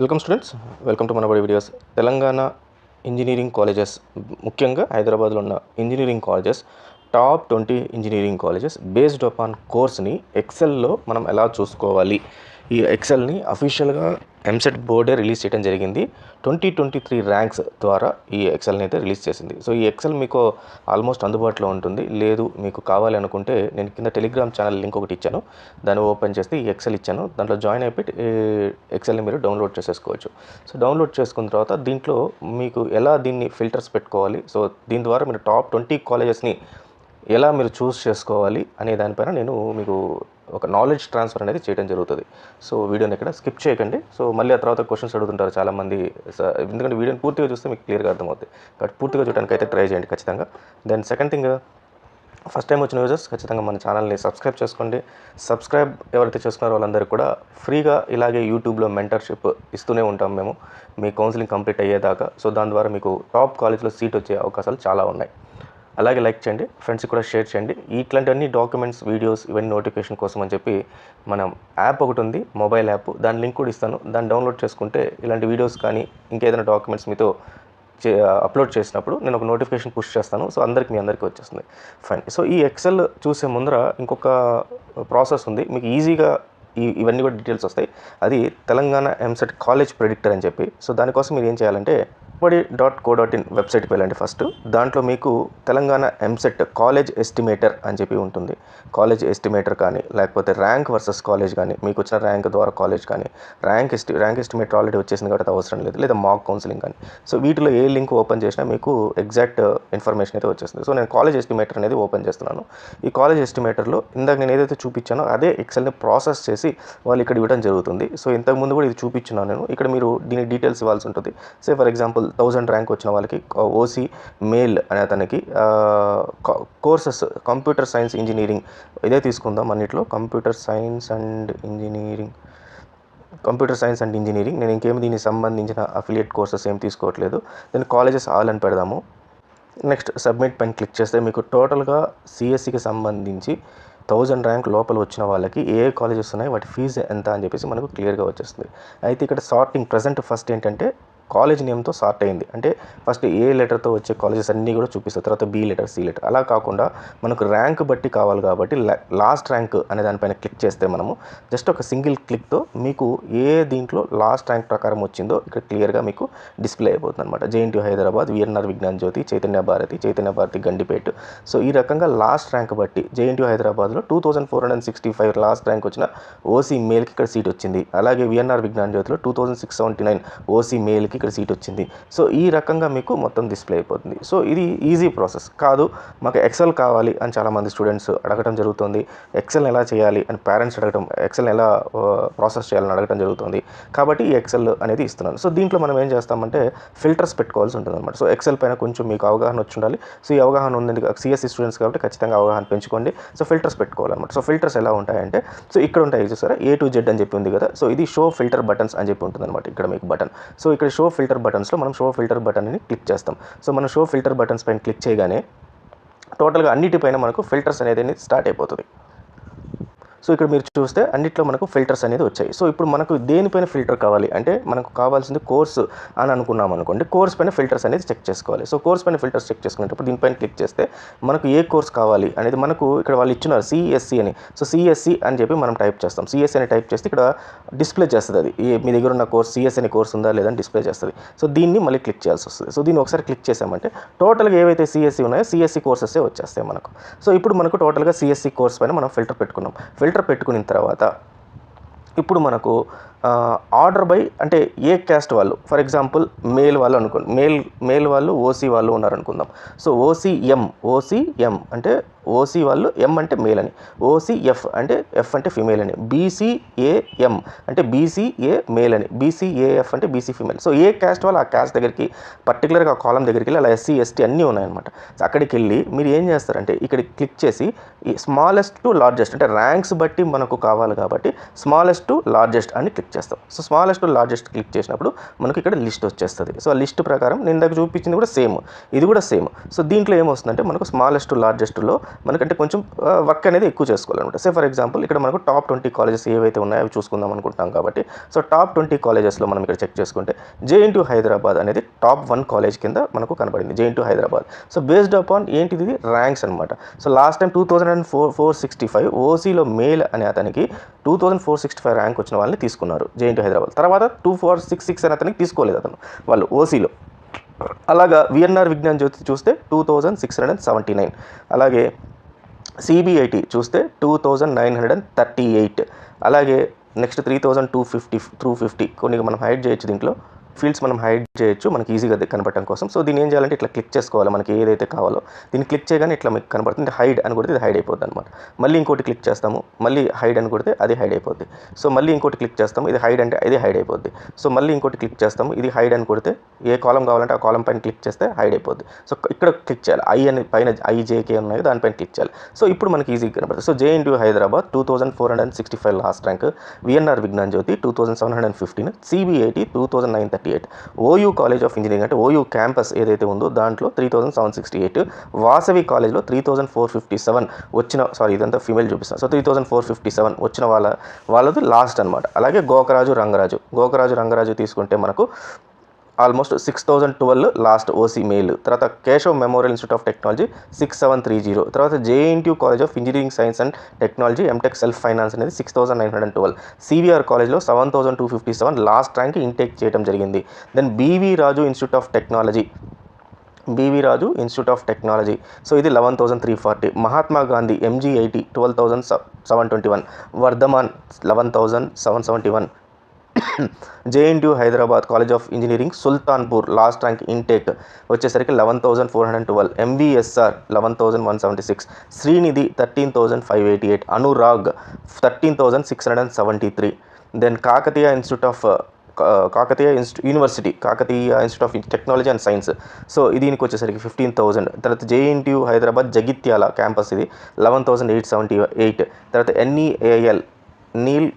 Welcome students. Welcome to Manabadi videos. Telangana engineering colleges ముఖ్యంగా హైదరాబాద్లో ఉన్న engineering colleges. Top twenty engineering colleges based upon కోర్స్ని ఎక్సెల్లో మనం ఎలా చూసుకోవాలి? ఈ ఎక్సెల్ని అఫీషియల్గా ఎంసెట్ బోర్డే రిలీజ్ చేయడం జరిగింది. ట్వంటీ ట్వంటీ త్రీ ర్యాంక్స్ ద్వారా ఈ ఎక్సెల్ని అయితే రిలీజ్ చేసింది. సో ఈ ఎక్సెల్ మీకు ఆల్మోస్ట్ అందుబాటులో ఉంటుంది. లేదు మీకు కావాలి అనుకుంటే నేను కింద టెలిగ్రామ్ ఛానల్ లింక్ ఒకటి ఇచ్చాను. దాన్ని ఓపెన్ చేస్తే ఈ ఎక్సెల్ ఇచ్చాను. దాంట్లో జాయిన్ అయిపోయి ఎక్సెల్ని మీరు డౌన్లోడ్ చేసేసుకోవచ్చు. సో డౌన్లోడ్ చేసుకున్న తర్వాత దీంట్లో మీకు ఎలా దీన్ని ఫిల్టర్స్ పెట్టుకోవాలి? సో దీని ద్వారా మీరు టాప్ ట్వంటీ కాలేజెస్ని ఎలా మీరు చూస్ చేసుకోవాలి అనే దానిపైన నేను మీకు ఒక నాలెడ్జ్ ట్రాన్స్ఫర్ అనేది చేయడం జరుగుతుంది. సో వీడియోని ఇక్కడ స్కిప్ చేయకండి. సో మళ్ళీ ఆ తర్వాత క్వశ్చన్స్ అడుగుతుంటారు చాలామంది. స- ఎందుకంటే వీడియోని పూర్తిగా చూస్తే మీకు క్లియర్గా అర్థమవుతుంది కాబట్టి పూర్తిగా చూడడానికి అయితే ట్రై చేయండి ఖచ్చితంగా. Then second thing first time వచ్చిన యూజర్స్ ఖచ్చితంగా మన ఛానల్ని సబ్స్క్రైబ్ చేసుకోండి. సబ్స్క్రైబ్ ఎవరైతే చేసుకున్నారో వాళ్ళందరికీ కూడా ఫ్రీగా ఇలాగే యూట్యూబ్లో మెంటర్షిప్ ఇస్తూనే ఉంటాం మేము. మీ కౌన్సిలింగ్ కంప్లీట్ అయ్యేదాకా. సో దాని ద్వారా మీకు టాప్ కాలేజ్లో సీట్ వచ్చే అవకాశాలు చాలా ఉన్నాయి. అలాగే లైక్ చేయండి ఫ్రెండ్స్కి కూడా షేర్ చేయండి. ఇట్లాంటివన్నీ డాక్యుమెంట్స్ వీడియోస్ ఇవన్నీ నోటిఫికేషన్ కోసం అని చెప్పి మనం యాప్ ఒకటి ఉంది మొబైల్ యాప్ దాని లింక్ కూడా ఇస్తాను. దాన్ని డౌన్లోడ్ చేసుకుంటే ఇలాంటి వీడియోస్ కానీ ఇంకేదైనా డాక్యుమెంట్స్ మీతో చే అప్లోడ్ చేసినప్పుడు నేను ఒక నోటిఫికేషన్ పుష్ చేస్తాను. సో అందరికి మీ అందరికీ వచ్చేస్తుంది. ఫైన్ సో ఈ ఎక్సెల్ చూసే ముందర ఇంకొక ప్రాసెస్ ఉంది. మీకు ఈజీగా ఈ ఇవన్నీ కూడా డీటెయిల్స్ వస్తాయి. అది తెలంగాణ ఎంసెట్ కాలేజ్ ప్రెడిక్టర్ అని చెప్పి. సో దానికోసం మీరు ఏం చేయాలంటే బడి డాట్ కో డాట్ ఇన్ వెబ్సైట్కి వెళ్ళండి ఫస్ట్. దాంట్లో మీకు తెలంగాణ ఎంసెట్ కాలేజ్ ఎస్టిమేటర్ అని చెప్పి ఉంటుంది. కాలేజ్ ఎస్టిమేటర్ కానీ లేకపోతే ర్యాంక్ వర్సెస్ కాలేజ్ కానీ మీకు వచ్చిన ర్యాంక్ ద్వారా కాలేజ్ కానీ ర్యాంక్ ఎస్టి ర్యాంక్ ఎస్టిమేటర్ ఆల్రెడీ వచ్చేసింది కాబట్టి అవసరం లేదు. లేదా మాక్ కౌన్సిలింగ్ కానీ. సో వీటిలో ఏ లింక్ ఓపెన్ చేసినా మీకు ఎగ్జాక్ట్ ఇన్ఫర్మేషన్ అయితే వచ్చేస్తుంది. సో నేను కాలేజ్ ఎస్టిమేటర్ అనేది ఓపెన్ చేస్తున్నాను. ఈ కాలేజ్ ఎస్టిమేటర్లో ఇందాక నేను ఏదైతే చూపించానో అదే ఎక్సెల్ని ప్రాసెస్ చేసి వాళ్ళు ఇక్కడ ఇవ్వడం జరుగుతుంది. సో ఇంతకుముందు కూడా ఇది చూపించున్నాను నేను. ఇక్కడ మీరు దీని డీటెయిల్స్ ఇవ్వాల్సి ఉంటుంది. Say for example thousand rank వచ్చిన వాళ్ళకి ఓసీ మేల్ అనే అతనికి కోర్సెస్ కంప్యూటర్ సైన్స్ ఇంజనీరింగ్ ఇదే తీసుకుందాం అన్నిట్లో. Computer science and engineering. Computer science and engineering. నేను ఇంకేమి దీనికి సంబంధించిన అఫిలియేట్ కోర్సెస్ ఏం తీసుకోవట్లేదు. నేను కాలేజెస్ ఆల్ అని పెడదాము. నెక్స్ట్ సబ్మిట్ పైన క్లిక్ చేస్తే మీకు టోటల్గా సిఎస్సికి సంబంధించి థౌజండ్ ర్యాంక్ లోపల వచ్చిన వాళ్ళకి ఏ ఏ కాలేజెస్ ఉన్నాయి వాటి ఫీజు ఎంత అని చెప్పేసి మనకు క్లియర్గా వచ్చేస్తుంది. అయితే ఇక్కడ సార్టింగ్ ప్రజెంట్ ఫస్ట్ ఏంటంటే కాలేజ్ నేమ్తో సార్ట్ అయింది. అంటే ఫస్ట్ ఏ లెటర్తో వచ్చే కాలేజెస్ అన్నీ కూడా చూపిస్తారు. తర్వాత బి లెటర్ సి లెటర్. అలా కాకుండా మనకు ర్యాంక్ బట్టి కావాలి కాబట్టి లాస్ట్ ర్యాంక్ అనే దానిపైన క్లిక్ చేస్తే మనము జస్ట్ ఒక సింగిల్ క్లిక్తో మీకు ఏ దీంట్లో లాస్ట్ ర్యాంక్ ప్రకారం వచ్చిందో ఇక్కడ క్లియర్గా మీకు డిస్ప్లే అయిపోతుంది అనమాట JNT Hyderabad VNR Vignan Jyothi Chaitanya Bharathi Chaitanya Bharathi Gandipet. So ఈ రకంగా లాస్ట్ ర్యాంక్ బట్టి జేఎన్టీ హైదరాబాద్లో two thousand four hundred sixty five last rank వచ్చిన ఓసీ మేల్కి ఇక్కడ సీట్ వచ్చింది. అలాగే VNR Vignan జ్యోతిలో two thousand six seventy nine OC మేల్కి ఇక్కడ సీట్ వచ్చింది. సో ఈ రకంగా మీకు మొత్తం డిస్ప్లే అయిపోతుంది. సో ఇది ఈజీ ప్రాసెస్ కాదు మాకు ఎక్సెల్ కావాలి అని చాలామంది స్టూడెంట్స్ అడగడం జరుగుతుంది. ఎక్సెల్ ఎలా చేయాలి అని పేరెంట్స్ అడగడం ఎక్సెల్ ఎలా ప్రాసెస్ చేయాలని అడగడం జరుగుతుంది. కాబట్టి ఈ ఎక్సెల్ అనేది ఇస్తున్నాను. సో దీంట్లో మనం ఏం చేస్తామంటే ఫిల్టర్స్ పెట్టుకోవాల్సి ఉంటుంది అనమాట సో ఎక్సెల్ పైన కొంచెం మీకు అవగాహన వచ్చి ఉండాలి. సో ఈ అవగాహన ఉంది సిఎస్సి స్టూడెంట్స్ కాబట్టి ఖచ్చితంగా అవగాహన పెంచుకోండి. సో ఫిల్టర్స్ పెట్టుకోవాలన్నమాట. సో ఫిల్టర్స్ ఎలా ఉంటాయంటే సో ఇక్కడ ఉంటాయి చూసారా? ఏ టు జెడ్ అని చెప్పి ఉంది కదా. సో ఇది షో ఫిల్టర్ బటన్స్ అని చెప్పి ఉంటుంది అనమాట ఇక్కడ మీకు బటన్ సో ఇక్కడ షో ఫిల్టర్ బటన్స్లో మనం షో ఫిల్టర్ బటన్ అని క్లిక్ చేస్తాం. సో మనం షో ఫిల్టర్ బటన్స్ పైన క్లిక్ చేయగానే టోటల్గా అన్నిటిపైన మనకు ఫిల్టర్స్ అనేది స్టార్ట్ అయిపోతుంది. సో ఇక్కడ మీరు చూస్తే అన్నిట్లో మనకు ఫిల్టర్స్ అనేది వచ్చాయి. సో ఇప్పుడు మనకు దేనిపైన ఫిల్టర్ కావాలి? అంటే మనకు కావాల్సింది కోర్సు అని అనుకున్నాం అనుకోండి కోర్స్ పైన ఫిల్టర్స్ అనేది చెక్ చేసుకోవాలి. సో కోర్స్ పైన ఫిల్టర్స్ చెక్ చేసుకునేటప్పుడు దీనిపైన క్లిక్ చేస్తే మనకు ఏ కోర్స్ కావాలి అనేది మనకు ఇక్కడ వాళ్ళు ఇచ్చినారు సిఎస్సి అని. సో సిఎస్సి అని చెప్పి మనం టైప్ చేస్తాం. సిఎస్సి అని టైప్ చేస్తే ఇక్కడ డిస్ప్లే చేస్తుంది అది. మీ దగ్గర ఉన్న కోర్స్ సిఎస్ అనే కోర్స్ ఉందా లేదని డిస్ప్లే చేస్తుంది. సో దీన్ని మళ్ళీ క్లిక్ చేయాల్సి వస్తుంది. సో దీన్ని ఒకసారి క్లిక్ చేసామంటే టోటల్గా ఏవైతే సిఎస్సి ఉన్నాయో సిఎస్సి కోర్సెసే వచ్చేస్తాయి మనకు. సో ఇప్పుడు మనకు టోటల్గా సిఎస్సి కోర్స్ పైన మనం ఫిల్టర్ పెట్టుకున్నాం. ఫిల్టర్ పెట్టుకున్న తర్వాత ఇప్పుడు మనకు ఆర్డర్ బై అంటే ఏ క్యాస్ట్ వాళ్ళు? ఫర్ ఎగ్జాంపుల్ మేల్ వాళ్ళు అనుకోండి మేల్ మేల్ వాళ్ళు ఓసీ వాళ్ళు ఉన్నారు అనుకుందాం సో ఓసీఎం ఓసీఎం అంటే ఓసీ వాళ్ళు ఎం అంటే మేల్ అని. ఓసీఎఫ్ అంటే ఎఫ్ అంటే ఫిమేల్ అని. బీసీఏఎం అంటే బీసీఏ మేల్ అని. బీసీఏఎఫ్ అంటే బీసీ ఫిమేల్. సో ఏ క్యాస్ట్ వాళ్ళు ఆ క్యాస్ట్ దగ్గరికి పర్టికులర్గా కాలం దగ్గరికి వెళ్ళి అలా ఎస్సీ ఎస్టీ అన్నీ ఉన్నాయన్నమాట. సో అక్కడికి వెళ్ళి మీరు ఏం చేస్తారంటే ఇక్కడ క్లిక్ చేసి ఈ స్మాలెస్ట్ టు లార్జెస్ట్ అంటే ర్యాంక్స్ బట్టి మనకు కావాలి కాబట్టి స్మాలెస్ట్ టు లార్జెస్ట్ అని క్లిక్ క్లిక్ చేస్తాం. సో స్మాలెస్ట్ లార్జెస్ట్ క్లిక్ చేసినప్పుడు మనకి ఇక్కడ లిస్ట్ వచ్చేస్తుంది. సో ఆ లిస్ట్ ప్రకారం నేను దగ్గర చూపించింది కూడా సేమ్ ఇది కూడా సేమ్ సో దీంట్లో ఏమొస్తుందంటే మనకు స్మాలెస్ట్ లార్జెస్ట్లో మనకంటే కొంచెం వర్క్ అనేది ఎక్కువ చేసుకోవాలన్నమాట. సే ఫర్ ఎగ్జాంపుల్ ఇక్కడ మనకు టాప్ ట్వంటీ కాలేజెస్ ఏవైతే ఉన్నాయో అవి చూసుకుందాం అనుకుంటాం కాబట్టి సో టాప్ ట్వంటీ కాలేజెస్లో మనం ఇక్కడ చెక్ చేసుకుంటే జేఎన్టీ హైదరాబాద్ అనేది టాప్ వన్ కాలేజ్ కింద మనకు కనబడింది. JNT Hyderabad so based upon ఏంటిది ఇది? ర్యాంక్స్ అనమాట so last time two thousand and four four sixty five ఓసీలో male అనే అతనికి two thousand four sixty five rank వచ్చిన వాళ్ళని తీసుకున్నారు. జేఎన్టీ హైదరాబాద్. తర్వాత టూ ఫోర్ సిక్స్ సిక్స్ అని అతనికి తీసుకోలేదు అతను వాళ్ళు ఓసీలో. అలాగా విఎన్ఆర్ విజ్ఞాన్ జ్యోతి చూస్తే two thousand six hundred and seventy nine అలాగే సిబిఐటి చూస్తే two thousand nine hundred and thirty eight అలాగే next three thousand two fifty two fifty కొన్ని మనం హైడ్ చేయొచ్చు దీంట్లో. ఫీల్డ్స్ మనం హైడ్ చేయొచ్చు మనకి ఈజీగా కనపడటం కోసం. సో దీన్ని ఏం చేయాలంటే ఇట్లా క్లిక్ చేసుకోవాలి. మనకి ఏదైతే కావాలో దీన్ని క్లిక్ చేయగానే ఇట్లా మీకు కనపడుతుంది. హైడ్ అని కొడితే ఇది హైడ్ అయిపోద్ది అనమాట మళ్ళీ ఇంకోటి క్లిక్ చేస్తాము. మళ్ళీ హైడ్ అని కొడితే అది హైడ్ అయిపోద్ది. సో మళ్ళీ ఇంకోటి క్లిక్ చేస్తాము. ఇది హైడ్ అంటే ఇది హైడ్ అయిపోద్ది. సో మళ్ళీ ఇంకోటి క్లిక్ చేస్తాము. ఇది హైడ్ అని కొడితే ఏ కాలం కావాలంటే ఆ కాలం పైన క్లిక్ చేస్తే హైడ్ అయిపోద్ది. సో ఇక్కడ క్లిక్ చేయాలి. ఐ అని పైన ఐజేకే ఉన్నాయి దానిపైన క్లిక్ చేయాలి. సో ఇప్పుడు మనకి ఈజీగా కనపడుతుంది. So JNT Hyderabad two thousand four hundred sixty five last rank. VNR Vignan Jyothi two thousand seven hundred and fifteen. CBIT two thousand nine thirty eight OU college of engineering అంటే OU campus ఏదైతే ఉందో దాంట్లో three thousand seven sixty eight Vasavi కాలేజ్లో three thousand four fifty seven వచ్చిన sorry ఇదంతా female చూపిస్తాను. So three thousand four fifty seven వచ్చిన వాళ్ళ వాళ్ళది లాస్ట్ అనమాట అలాగే గోకరాజు రంగరాజు గోకరాజు రంగరాజు తీసుకుంటే మనకు almost six thousand twelve last OC male. తర్వాత Keshav memorial institute of technology six seven three zero. తర్వాత JNTU college of engineering science and technology MTech self finance అనేది six thousand nine hundred twelve. CVR కాలేజ్లో seven thousand two fifty seven last rank intake చేయడం జరిగింది. Then BV Raju institute of technology. BV Raju institute of technology. So ఇది eleven thousand three forty. Mahatma Gandhi MGIT twelve thousand seven twenty one. Vardhaman eleven thousand seven seventy one. JNTU Hyderabad college of engineering Sultanpur last rank intake వచ్చేసరికి eleven thousand four hundred twelve MBSR eleven thousand one seventy six Sreenidhi thirteen thousand five eighty eight Anurag thirteen thousand six hundred and seventy three. Then Kakatiya institute of Kakatiya ఇన్స్టి university Kakatiya institute of technology and science. So దీనికి వచ్చేసరికి fifteen thousand. తర్వాత JNTU Hyderabad Jagtial campus ఇది eleven thousand eight seventy eight. తర్వాత NEAL Neil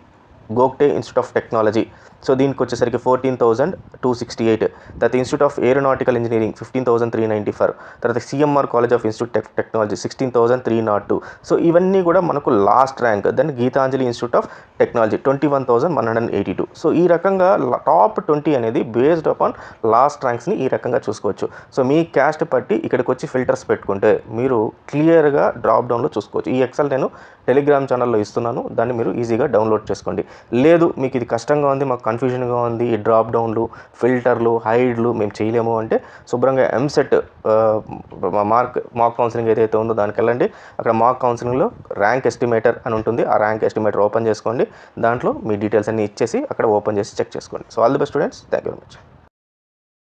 Gogte institute of technology so దీనికి వచ్చేసరికి fourteen thousand two sixty eight తర్వాత institute of aeronautical engineering fifteen thousand three ninety four తర్వాత CMR college of institute tech technology sixteen thousand three not two so ఇవన్నీ కూడా మనకు last rank then Geethanjali institute of technology twenty one thousand one hundred eighty two so ఈ రకంగా top twenty అనేది based upon last ర్యాంక్స్ని ఈ రకంగా చూసుకోవచ్చు. సో మీ క్యాస్ట్ పట్టి ఇక్కడికి వచ్చి ఫిల్టర్స్ పెట్టుకుంటే మీరు క్లియర్గా డ్రాప్ డౌన్లో చూసుకోవచ్చు. ఈ ఎక్సెల్ నేను టెలిగ్రామ్ ఛానల్లో ఇస్తున్నాను. దాన్ని మీరు ఈజీగా డౌన్లోడ్ చేసుకోండి. లేదు మీకు ఇది కష్టంగా ఉంది మాకు కన్ఫ్యూజన్గా ఉంది. ఈ డ్రాప్ డౌన్లు ఫిల్టర్లు హైడ్లు మేము చేయలేము అంటే శుభ్రంగా ఎంసెట్ మార్క్ మాక్ కౌన్సిలింగ్ ఏదైతే ఉందో దానికి వెళ్ళండి. అక్కడ మాక్ కౌన్సిలింగ్లో ర్యాంక్ ఎస్టిమేటర్ అని ఉంటుంది. ఆ ర్యాంక్ ఎస్టిమేటర్ ఓపెన్ చేసుకోండి. దాంట్లో మీ డీటెయిల్స్ అన్ని ఇచ్చేసి అక్కడ ఓపెన్ చేసి చెక్ చేసుకోండి. So all the best students thank you very much